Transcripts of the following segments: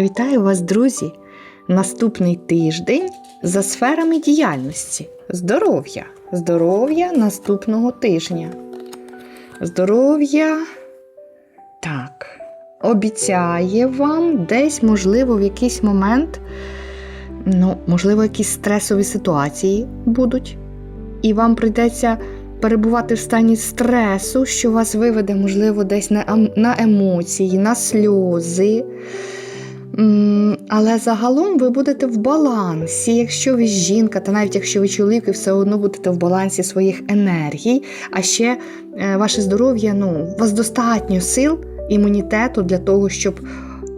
Вітаю вас, друзі! Наступний тиждень за сферами діяльності. Здоров'я. Здоров'я наступного тижня. Здоров'я. Так. Обіцяє вам десь, можливо, в якийсь момент, ну, можливо, якісь стресові ситуації будуть. І вам прийдеться перебувати в стані стресу, що вас виведе, можливо, десь на, ем- на емоції, на сльози. Але загалом ви будете в балансі, якщо ви жінка, та навіть якщо ви чоловік, ви все одно будете в балансі своїх енергій. А ще е, ваше здоров'я, ну, у вас достатньо сил, імунітету для того, щоб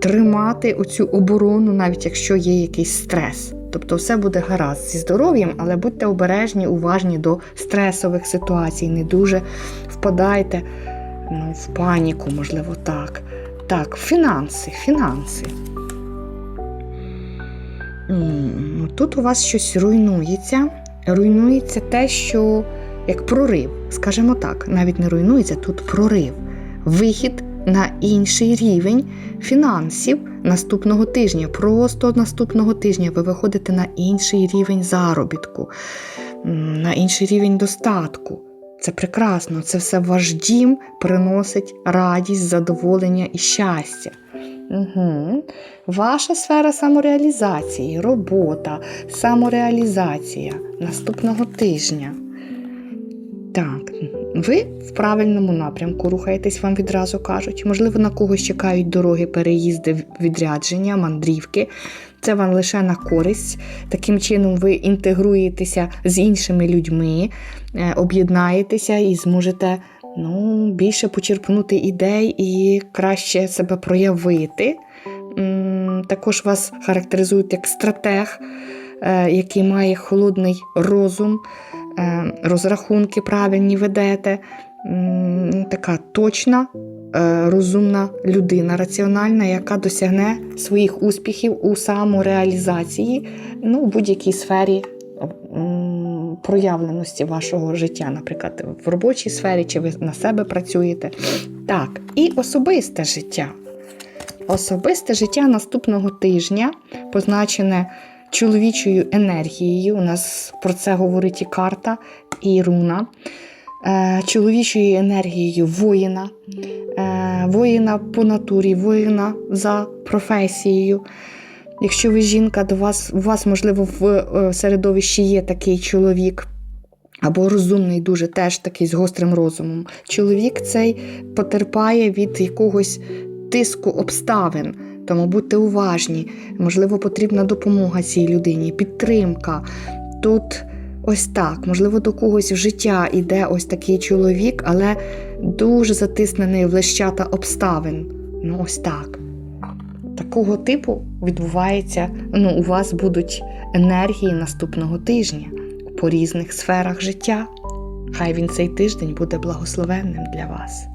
тримати оцю оборону, навіть якщо є якийсь стрес. Тобто все буде гаразд зі здоров'ям, але будьте обережні, уважні до стресових ситуацій, не дуже впадайте ну, в паніку, можливо, так. Так, фінанси, фінанси. Тут у вас щось руйнується. Руйнується те, що як прорив, скажімо так, навіть не руйнується, тут прорив. Вихід на інший рівень фінансів наступного тижня. Просто наступного тижня ви виходите на інший рівень заробітку, на інший рівень достатку. Це прекрасно, це все ваш дім приносить радість, задоволення і щастя. Угу. Ваша сфера самореалізації, робота, самореалізація наступного тижня. Так, ви в правильному напрямку рухаєтесь, вам відразу кажуть. Можливо, на когось чекають дороги, переїзди, відрядження, мандрівки. Це вам лише на користь. Таким чином, ви інтегруєтеся з іншими людьми, е, об'єднаєтеся і зможете ну, більше почерпнути ідей і краще себе проявити. Також вас характеризують як стратег, е, який має холодний розум, е, розрахунки правильні ведете. Така точна, е, розумна людина, раціональна, яка досягне своїх успіхів у самореалізації ну, у будь-якій сфері проявленості вашого життя, наприклад, в робочій сфері, чи ви на себе працюєте. Так, і особисте життя. Особисте життя наступного тижня позначене чоловічою енергією. У нас про це говорить і карта, і руна. Е, Чоловічою енергією воїна, е, воїна по натурі, воїна за професією. Якщо ви жінка, до вас, у вас, можливо, в е, середовищі є такий чоловік, або розумний, дуже теж такий з гострим розумом. Чоловік цей потерпає від якогось тиску обставин. Тому будьте уважні, можливо, потрібна допомога цій людині, підтримка. Тут ось так, можливо, до когось в життя йде ось такий чоловік, але дуже затиснений в лещата обставин. Ну, ось так. Такого типу відбувається, ну, у вас будуть енергії наступного тижня по різних сферах життя. Хай він цей тиждень буде благословенним для вас.